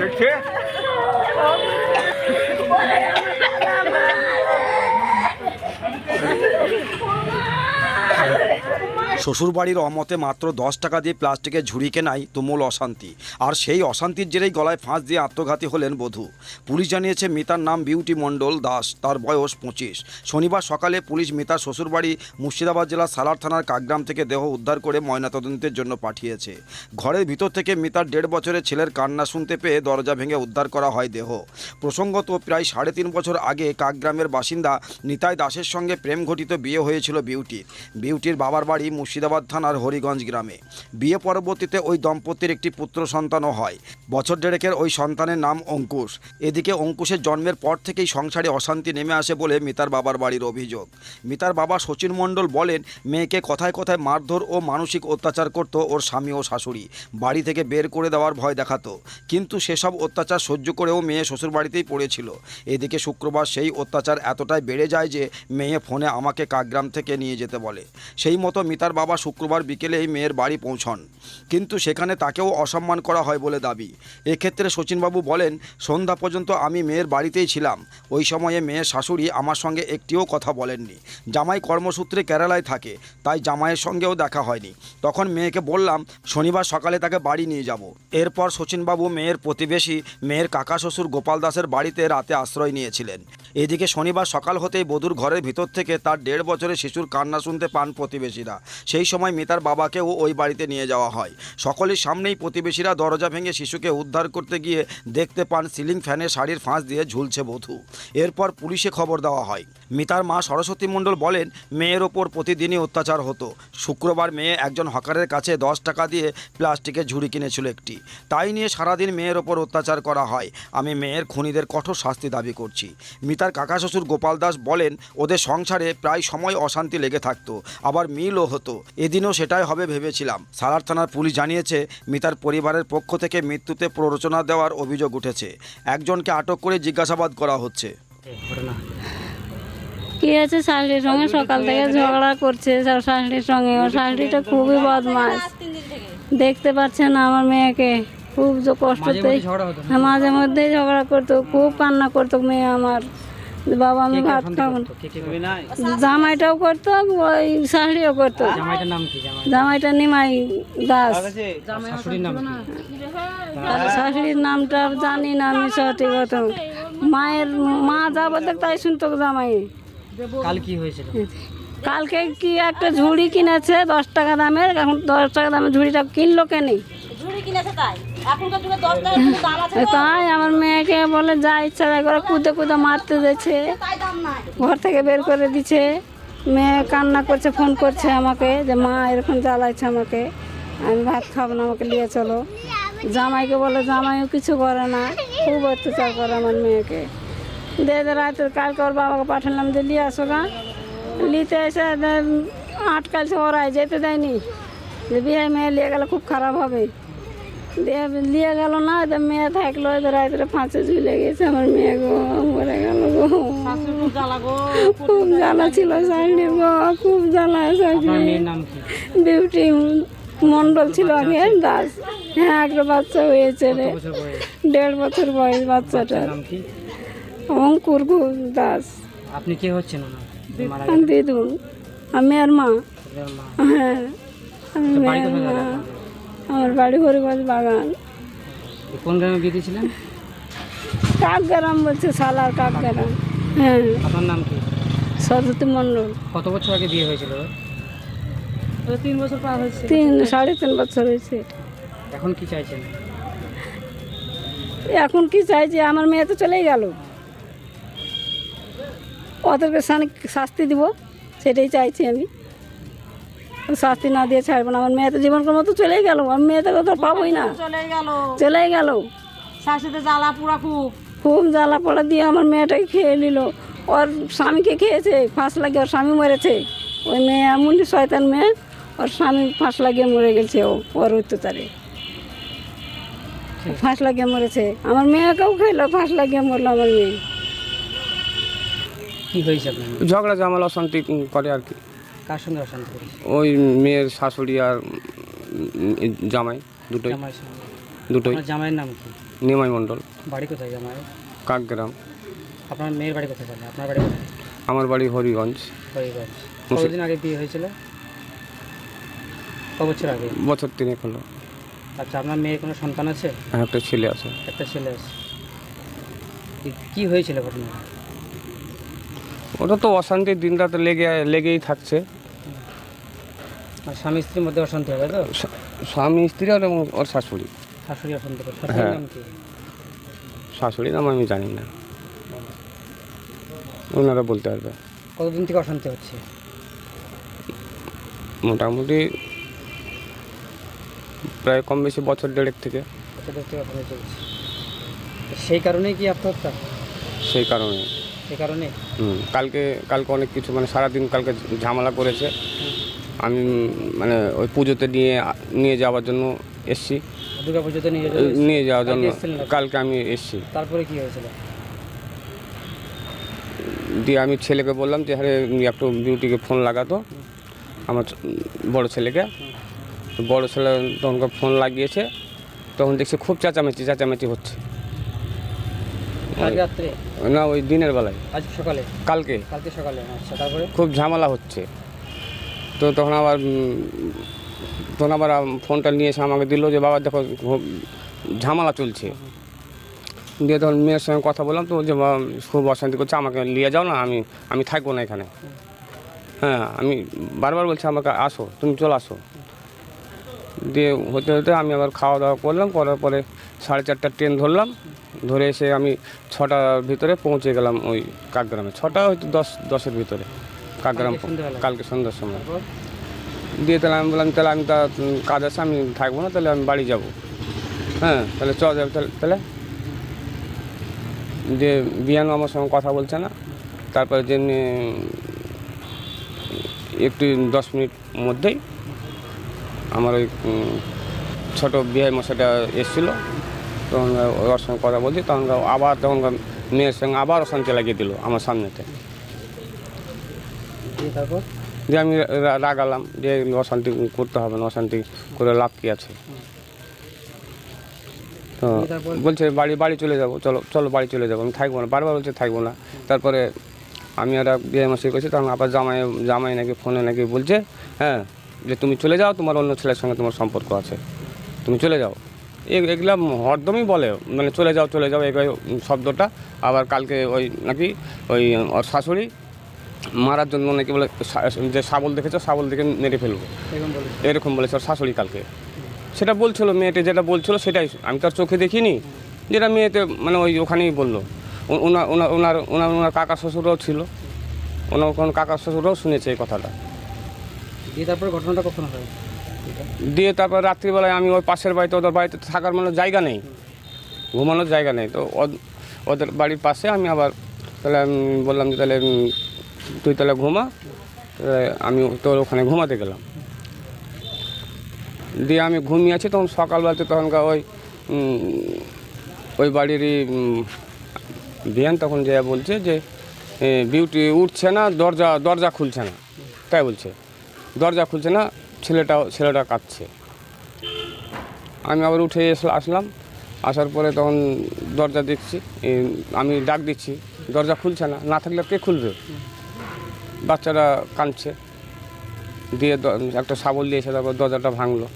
দেখছে শ্বশুরবাড়ির অমতে মাত্র দশ টাকা দিয়ে প্লাস্টিকের ঝুড়ি কেনাই তুমুল অশান্তি। আর সেই অশান্তির জেরেই গলায় ফাঁস দিয়ে আত্মঘাতী হলেন বধূ। পুলিশ জানিয়েছে, মিতার নাম বিউটি মণ্ডল দাস, তার বয়স পঁচিশ। শনিবার সকালে পুলিশ মিতার শ্বশুরবাড়ি মুর্শিদাবাদ জেলার সালার থানার কাকগ্রাম থেকে দেহ উদ্ধার করে ময়নাতদন্তের জন্য পাঠিয়েছে। ঘরের ভিতর থেকে মিতার দেড় বছরের ছেলের কান্না শুনতে পেয়ে দরজা ভেঙে উদ্ধার করা হয় দেহ। প্রসঙ্গত, প্রায় সাড়ে তিন বছর আগে কাকগ্রামের বাসিন্দা নিতাই দাসের সঙ্গে প্রেম ঘটিত বিয়ে হয়েছিল বিউটির। বিউটির বাবার বাড়ি মুর্শিদাবাদ থানার হরিগঞ্জ গ্রামে। বিয়ে পরবর্তীতে ওই দম্পতির একটি পুত্র সন্তানও হয়। বছর দেড়েকের ওই সন্তানের নাম অঙ্কুশ। এদিকে অঙ্কুশের জন্মের পর থেকেই সংসারে অশান্তি নেমে আসে বলে মিতার বাবার বাড়ির অভিযোগ। মিতার বাবা সচিন মণ্ডল বলেন, মেয়েকে কথায় কথায় মারধর ও মানসিক অত্যাচার করত ওর স্বামী ও শাশুড়ি। বাড়ি থেকে বের করে দেওয়ার ভয় দেখাতো। কিন্তু সেসব অত্যাচার সহ্য করেও মেয়ে শ্বশুরবাড়িতেই পড়েছিল। এদিকে শুক্রবার সেই অত্যাচার এতটাই বেড়ে যায় যে মেয়ে ফোনে আমাকে কাকগ্রাম থেকে নিয়ে যেতে বলে। সেই মতো মিতার বাবা শুক্রবার বিকেলেই মেয়ের বাড়ি পৌঁছন। কিন্তু সেখানে তাকেও অসম্মান করা হয় বলে দাবি। এক্ষেত্রে শচীনবাবু বলেন, সন্ধ্যা পর্যন্ত আমি মেয়ের বাড়িতেই ছিলাম। ওই সময়ে মেয়ের শাশুড়ি আমার সঙ্গে একটিও কথা বলেননি। জামাই কর্মসূত্রে কেরালায় থাকে, তাই জামাইয়ের সঙ্গেও দেখা হয়নি। তখন মেয়েকে বললাম, শনিবার সকালে তাকে বাড়ি নিয়ে যাব। এরপর শচীনবাবু মেয়ের প্রতিবেশী, মেয়ের কাকা শ্বশুর গোপাল দাসের বাড়িতে রাতে আশ্রয় নিয়েছিলেন। এদিকে শনিবার সকাল হতেই বধুর ঘরের ভিতর থেকে তার দেড় বছরের শিশুর কান্না শুনতে পান প্রতিবেশীরা। সেই সময় মিতার বাবাকেও ওই বাড়িতে নিয়ে যাওয়া হয়। সকলের সামনেই প্রতিবেশীরা দরজা ভেঙে শিশুকে উদ্ধার করতে গিয়ে দেখতে পান সিলিং ফ্যানে শাড়ির ফাঁস দিয়ে ঝুলছে বধূ। এরপর পুলিশে খবর দেওয়া হয়। মিতার মা সরস্বতী মণ্ডল বলেন, মেয়ের ওপর প্রতিদিনই অত্যাচার হতো। শুক্রবার মেয়ে একজন হকারের কাছে দশ টাকা দিয়ে প্লাস্টিকের ঝুড়ি কিনেছিল একটি। তাই নিয়ে সারাদিন মেয়ের ওপর অত্যাচার করা হয়। আমি মেয়ের খুনিদের কঠোর শাস্তি দাবি করছি। মিতার কাকা শ্বশুর গোপাল দাস বলেন, ওদের সংসারে প্রায় সময় অশান্তি লেগে থাকতো। আবার মিলও হতো। এদিনও সেটাই হবে ভেবেছিলাম। সালার থানার পুলিশ জানিয়েছে মিতার পরিবারের পক্ষ থেকে মৃত্যুতে প্ররোচনা দেওয়ার অভিযোগ উঠেছে। একজনকে আটক করে জিজ্ঞাসাবাদ করা হচ্ছে। কি আছে শাশুড়ির সঙ্গে সকাল থেকে ঝগড়া করছে। সব শাশুড়ির সঙ্গে। ওর শাশুড়িটা খুবই বদমাস দেখতে পাচ্ছে না আমার মেয়েকে। খুব যে কষ্টতে হ্যাঁ, মাঝে মধ্যেই ঝগড়া করতো। খুব কান্না করতো মেয়ে আমার। বাবা আমি ভাত খাব না। জামাইটাও করতো ওই শাশুড়িও করতো। জামাইটার নাম কি? জামাই জামাইটা নিমাই দাস। শাশুড়ির নাম কি? শাশুড়ির নামটা জানি না আমি সঠিক অত মায়ের মা যা বলতো তাই শুনতো জামাই। কাল কি হয়েছিল? কালকে কি একটা ঝুড়ি কিনেছে দশ টাকা দামের এখন দশ টাকা দামের ঝুড়িটা কিনলো কেনে তাই? আমার মেয়েকে বলে যা ইচ্ছা তাই করে কুদে কুদে মারতে দিচ্ছে ঘর থেকে বের করে দিচ্ছে। মেয়ে কান্না করছে ফোন করছে আমাকে যে মা এরকম জ্বালাইছে আমাকে। আমি ভাত খাব না আমাকে নিয়ে চলো। জামাইকে বলে জামাইও কিছু করে না। খুব অত্যাচার করে আমার মেয়েকে। দে দে রাতে কালকে ওর বাবাকে পাঠালাম যে নিয়ে আসো গা। নিতে এসে আটকালছে ওরাই যেতে দেয়নি। যে বিয়ে মেয়ে নিয়ে গেলে খুব খারাপ হবে। দিয়ে গেল না তো মেয়ে থাকল তো রাত্রে ফাঁসে ঝুলে গেছে আমার মেয়ে গো মরে গেল গো। খুব জ্বালা ছিল শাশুড়ির গো খুব জ্বালা শাশুড়ি বিউটি মন্ডল ছিল আগে দাস। হ্যাঁ একটা বাচ্চা হয়েছে রে। দেড় বছর বয়স বাচ্চাটার। অঙ্কুর ঘোষ দাস। আপনি কে হচ্ছেন মারা আমি আর মা। হ্যাঁ আমি আমার বাড়ি হরিগঞ্জ বাগান। কোন গ্রামে বিয়ে দিয়েছিলেন? কাকগ্রাম বলছে সালার কাকগ্রাম। হ্যাঁ। আপনার নাম কি? সরস্বতী মণ্ডল। কত বছর আগে বিয়ে হয়েছিল? তিন বছর পার হয়েছে। তিন সাড়ে তিন বছর হয়েছে। এখন কি চাইছেন? এখন কি চাইছি আমার মেয়ে তো চলেই গেল। ওদেরকে শানি- শাস্তি দিব সেটাই চাইছি আমি। শাস্তি না দিয়ে ছাড়বো না। আমার মেয়ে তো জীবনকার মতো চলেই গেল। আমার মেয়ে তো তো পাবোই না। চলে গেল। চলেই গেল। শাশুড়ি জ্বালা পুরা খুব। খুব জ্বালা পোড়া দিয়ে আমার মেয়েটাকে খেয়ে নিল। ওর স্বামীকে খেয়েছে ফাঁস লাগিয়ে ওর স্বামী মরেছে। ওই মেয়ে এমনই শয়তান মেয়ে ওর স্বামী ফাঁস লাগিয়ে মরে গেছে ও ওর অত্যাচারে। ফাঁস লাগিয়ে মরেছে। আমার মেয়েকেও খেলো ফাঁস লাগিয়ে মরলো আমার মেয়ে। ঝগড়া ঝামেলা অশান্তি করে আর কি। কার সঙ্গে অশান্তি করেছে? ওই মেয়ের শাশুড়ি আর জামাই দুটোই। জামাইয়ের সঙ্গে দুটোই। আপনার জামাইয়ের নাম কি? নিমাই মণ্ডল। বাড়ি কোথায় জামাইয়ের? কাকগ্রাম। আপনার মেয়ের বাড়ি কোথায় তাহলে? আপনার বাড়ি কোথায়? আমার বাড়ি হরিগঞ্জ। হরিগঞ্জ। কতদিন আগে বিয়ে হয়েছিল? ক বছর আগে? বছর তিনেক হলো। আচ্ছা আপনার মেয়ের কোনো সন্তান আছে? আর একটা ছেলে আছে। একটা ছেলে আছে। কি- কি হয়েছিল ঘটনা ওটা তো অশান্তির দিন রাত লেগে লেগেই থাকছে। আর স্বামী স্ত্রীর মধ্যে অশান্তি হবে তো? স্বামী স্ত্রী আর এবং ওর শাশুড়ি। শাশুড়ি অশান্তি করে। শাশুড়ির হ্যাঁ। নাম কি? শাশুড়ি নাম আমি জানি না। ওনারা বলতে পারবে। কতদিন থেকে অশান্তি হচ্ছে? মোটামুটি প্রায় কম বেশি বছর দেড়েক থেকে। সেই কারণেই কি আত্মহত্যা? সেই কারণে কারণে? হুম, কালকে কালকে অনেক কিছু মানে সারাদিন কালকে ঝামেলা করেছে। আমি মানে ওই পুজোতে নিয়ে নিয়ে যাওয়ার জন্য এসছি। দুর্গা পুজোতে নিয়ে নিয়ে যাওয়ার জন্য। কালকে আমি এসছি। তারপরে কি হয়েছিল? দিয়ে আমি ছেলেকে বললাম যে হ্যাঁ একটু বিউটিকে ফোন লাগাতো। আমার বড় ছেলেকে। বড় ছেলে তখন ফোন লাগিয়েছে। তখন দেখছি খুব চেঁচামেচি চেঁচামেচি হচ্ছে। রাত্রে? না ওই দিনের বেলায়। আজ সকালে? কালকে। কালকে সকালে আচ্ছা তারপরে? খুব ঝামেলা হচ্ছে। তো তখন আবার তখন আবার ফোনটা নিয়ে এসে আমাকে দিল যে বাবা দেখো ঝামেলা চলছে। দিয়ে তখন মেয়ের সঙ্গে কথা বললাম তো যে খুব অশান্তি করছে আমাকে নিয়ে যাও না আমি আমি থাকব না এখানে। হ্যাঁ আমি বারবার বলছি আমাকে আসো তুমি চলে আসো। দিয়ে হতে হতে আমি আবার খাওয়া দাওয়া করলাম করার পরে সাড়ে চারটার ট্রেন ধরলাম ধরে এসে আমি ছটার ভিতরে পৌঁছে গেলাম ওই কাকগ্রামে। ছটা হয়তো দশ দশের ভিতরে কাকগ্রাম কালকে সন্ধ্যার সময়। দিয়ে তাহলে আমি বললাম তাহলে আমি তা কাজ আছে আমি থাকব না তাহলে আমি বাড়ি যাব। হ্যাঁ তাহলে চ যাবে তাহলে তাহলে। যে বিয়ানো আমার সঙ্গে কথা বলছে না তারপরে যেমনি একটু দশ মিনিট মধ্যেই আমার ওই ছোটো বিয়ে মশাইটা এসেছিল তখন ওর সঙ্গে কথা বলছি তখন আবার তখন মেয়ের সঙ্গে আবার অশান্তি লাগিয়ে দিল আমার সামনেতে। দিয়ে তারপর? যে আমি রাগালাম যে অশান্তি করতে হবে না অশান্তি করে লাভ কি আছে? তো বলছে বাড়ি বাড়ি চলে যাব চলো চলো বাড়ি চলে যাব। আমি থাকব না বারবার বলছে থাকব না। তারপরে আমি একটা বিয়ে মাসি করছি তখন আবার জামাই জামাই নাকি ফোনে নাকি বলছে হ্যাঁ যে তুমি চলে যাও তোমার অন্য ছেলের সঙ্গে তোমার সম্পর্ক আছে। তুমি চলে যাও। এগুলা হরদমই বলে মানে চলে যাও চলে যাও এই শব্দটা। আবার কালকে ওই নাকি ওই ওর শাশুড়ি মারার জন্য নাকি বলে যে শাবল দেখেছ শাবল দেখে মেরে ফেলব। এরকম বলেছে। ওর শাশুড়ি কালকে। সেটা বলছিল মেয়েটি যেটা বলছিল সেটাই আমি তো আর চোখে দেখিনি। যেটা মেয়েতে মানে ওই ওখানেই বলল। ওনার ওনার ওনার ওনার ওনার কাকা শ্বশুরও ছিল। ওনার কোনো কাকা শ্বশুরও শুনেছে এই কথাটা। দিয়ে তারপর ঘটনাটা কখন দিয়ে তারপর রাত্রিবেলায় আমি ওই পাশের বাড়িতে, ওদের বাড়িতে থাকার মানে জায়গা নেই। ঘুমানোর জায়গা নেই। তো ওদের বাড়ির পাশে আমি আবার তাহলে আমি বললাম যে তাহলে তুই তাহলে ঘুমা। আমি তোর ওখানে ঘুমাতে গেলাম। দিয়ে আমি ঘুমিয়ে আছি, তখন সকালবেলাতে তখনকার ওই ওই বাড়িরই বিয়ান তখন যে বলছে যে বিউটি উঠছে না, দরজা দরজা খুলছে না। তাই বলছে। দরজা খুলছে না ছেলেটা ছেলেটা কাঁদছে। আমি আবার উঠে আসলাম আসার পরে তখন দরজা দেখছি আমি ডাক দিচ্ছি দরজা খুলছে না না থাকলে কে খুলবে? বাচ্চারা কাঁদছে দিয়ে একটা শাবল দিয়েছে তারপর দরজাটা ভাঙলো।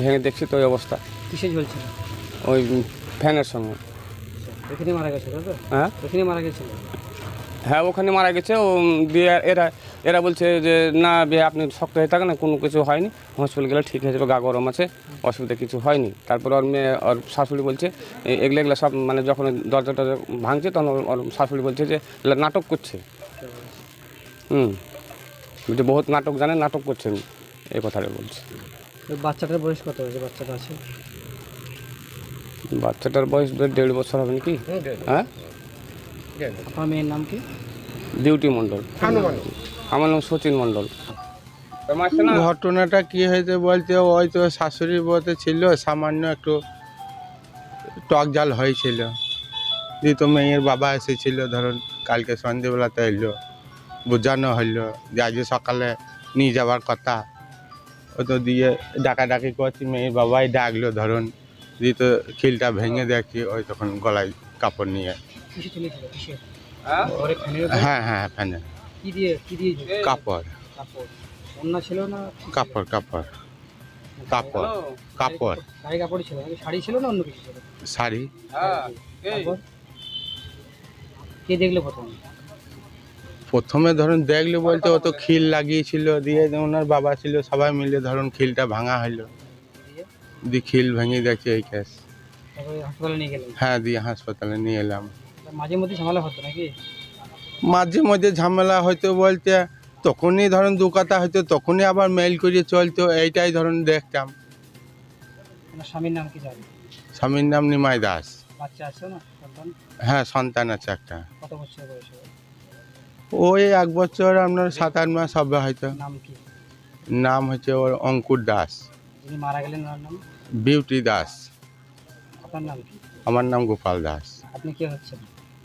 ভেঙে দেখছি তো ওই অবস্থা। কিসে ঝুলছিল ওই ফ্যানের সঙ্গে। এখানে মারা গেছে হ্যাঁ? এখানে মারা গেছিল হ্যাঁ ওখানে মারা গেছে ও দিয়ে এরা এরা বলছে যে না আপনি শক্ত হয়ে থাকেন না কোনো কিছু হয়নি। হসপিটাল গেলে ঠিক হয়ে যাবে গা গরম আছে অসুবিধা কিছু হয়নি। তারপর ওর মেয়ে ওর শাশুড়ি বলছে এগুলো এগুলো সব মানে যখন দরজাটা ভাঙছে তখন ওর- ওর শাশুড়ি বলছে যে এগুলো নাটক করছে। হুম। বলছে বহুত নাটক জানে নাটক করছেন। এই কথাটা বলছে। বাচ্চাটার বয়স কত হয়েছে? বাচ্চাটা আছে? বাচ্চাটার বয়স দেড় বছর হবে নাকি? হ্যাঁ? আপনার মেয়ের নাম কি? ডিউটি মণ্ডল। আমার নাম সচিন মণ্ডল। ঘটনাটা কি হয়েছে বলতে, ওই তো শাশুড়ি বলতে ছিল, সামান্য একটু টক জাল হয়েছিল। দিয়ে তো মেয়ের বাবা এসেছিল, ধরুন, কালকে সন্ধেবেলাতে এলো, বোঝানো হলো যে আজকে সকালে নিয়ে যাওয়ার কথা। ও তো দিয়ে ডাকাডাকি করছি, মেয়ের বাবাই ডাকলো, ধরুন দিয়ে তো খিলটা ভেঙে দেখছি ওই তখন গলায় কাপড় নিয়ে। হ্যাঁ? হ্যাঁ ফ্যানে কি দিয়ে কি দিয়ে কাপড়। কাপড়। অন্য ছিল না? কাপড় কাপড়। কাপড় কাপড়। গায়ে কাপড় ছিল শাড়ি ছিল না অন্য কিছু ছিল? শাড়ি। কে দেখল প্রথম? প্রথমে ধরুন দেখলে বলতে ও তো খিল লাগিয়েছিল দিয়ে ওনার বাবা ছিল সবাই মিলে ধরুন খিলটা ভাঙা হলো। দিয়ে? খিল ভেঙে দেখছি এই কেস গেলেন? হ্যাঁ দিয়ে হাসপাতালে নিয়ে এলাম। মাঝে মধ্যে ঝামেলা হতো নাকি? মাঝে মাঝে ঝামেলা হয়তো বলতে তখনই ধরুন দু কথা হয়তো তখনই আবার মেল করে চলতো এইটাই ধরুন দেখতাম। স্বামীর নাম কি জানেন? স্বামীর নাম নিমাই দাস। বাচ্চা আছে না? সন্তান? হ্যাঁ সন্তান আছে একটা। কত বছর বয়স ওই এক বছর আপনার সাত আট মাস হবে হয়তো। নাম কি? নাম হচ্ছে ওর অঙ্কুর দাস। যিনি মারা গেলেন ওনার নাম? বিউটি দাস। আপনার নাম কি? আমার নাম গোপাল দাস। আপনি কে হচ্ছেন?